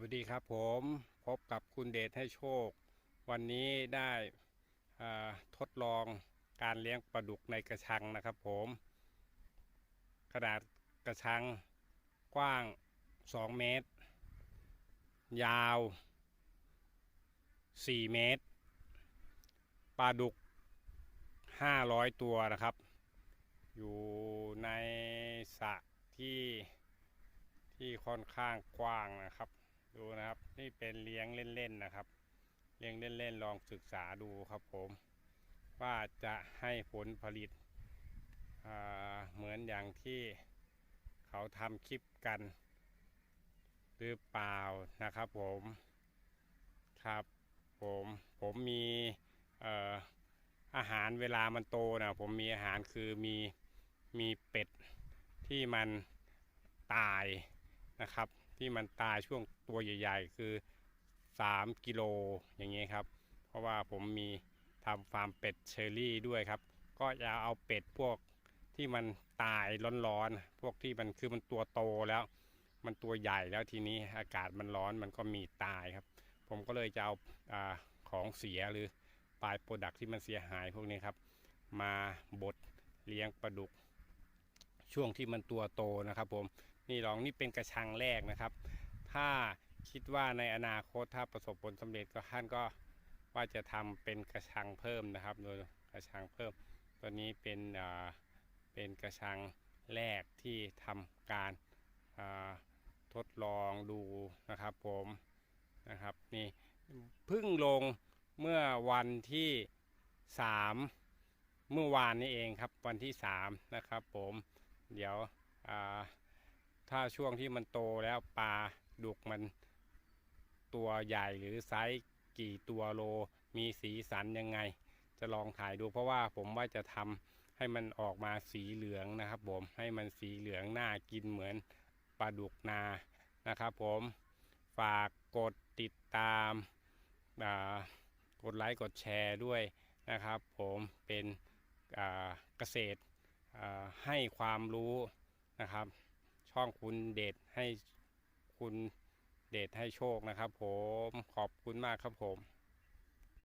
วัสดีครับผมพบกับคุณเดชให้โชค วันนี้ได้ทดลองการเลี้ยงปลาดุกในกระชังนะครับผมขนาดกระชังกว้าง 2 เมตร ยาว 4 เมตรปลาดุก 500 ตัวนะครับ อยู่ในสระที่ที่ค่อนข้างกว้างนะครับ ดูนะครับ นี่เป็นเลี้ยงเล่นๆนะครับ เลี้ยงเล่นๆลองศึกษาดูครับผม ว่าจะให้ผลผลิตเหมือนอย่างที่เขาทำคลิปกัน หรือเปล่านะครับผมครับผมผมมีอาหารเวลามันโตนะผมมีอาหารคือมีมีเป็ดที่มันตายนะครับ ที่มันตายช่วงตัวใหญ่ๆ คือ 3 กิโลอย่างเงี้ยครับ เพราะว่าผมมีทำฟาร์มเป็ดเชอรี่ด้วยครับ ก็จะเอาเป็ดพวกที่มันตายร้อนๆ พวกที่มันคือมันตัวโตแล้ว มันตัวใหญ่แล้วทีนี้อากาศมันร้อนมันก็มีตายครับ ผมก็เลยจะเอาอาของเสียหรือปลายโปรดักที่มันเสียหายพวกนี้ครับ มาบดเลี้ยงปลาดุก ช่วงที่มันตัวโตนะครับผมนี่ลองนี่เป็นกระชังแรกนะครับ ถ้าคิดว่าในอนาคตถ้าประสบผลสำเร็จก็ท่านก็ว่าจะทำเป็นกระชังเพิ่มนะครับโดยกระชังเพิ่ม ตัวนี้เป็นอ่าเป็นกระชังแรกที่ทำการอ่าทดลองดูนะครับผมนะครับนี่พิ่งลงเมื่อวันที่สามเมื่อวานนี้เองครับวันที่สามนะครับผม เดี๋ยวถ้าช่วงที่มันโตแล้วปลาดุกมันตัวใหญ่หรือไซส์กี่ตัวโล มีสีสันยังไง จะลองถ่ายดูเพราะว่าผมว่าจะทำให้มันออกมาสีเหลืองนะครับ ผมให้มันสีเหลืองน่ากินเหมือนปลาดุกนานะครับผมฝากกดติดตามากดไลค์กดแชร์ด้วยนะครับ ผมเป็นเกษตร ให้ความรู้นะครับ ช่องคุณเดชให้คุณเดชให้โชคนะครับ ผมขอบคุณมากครับผม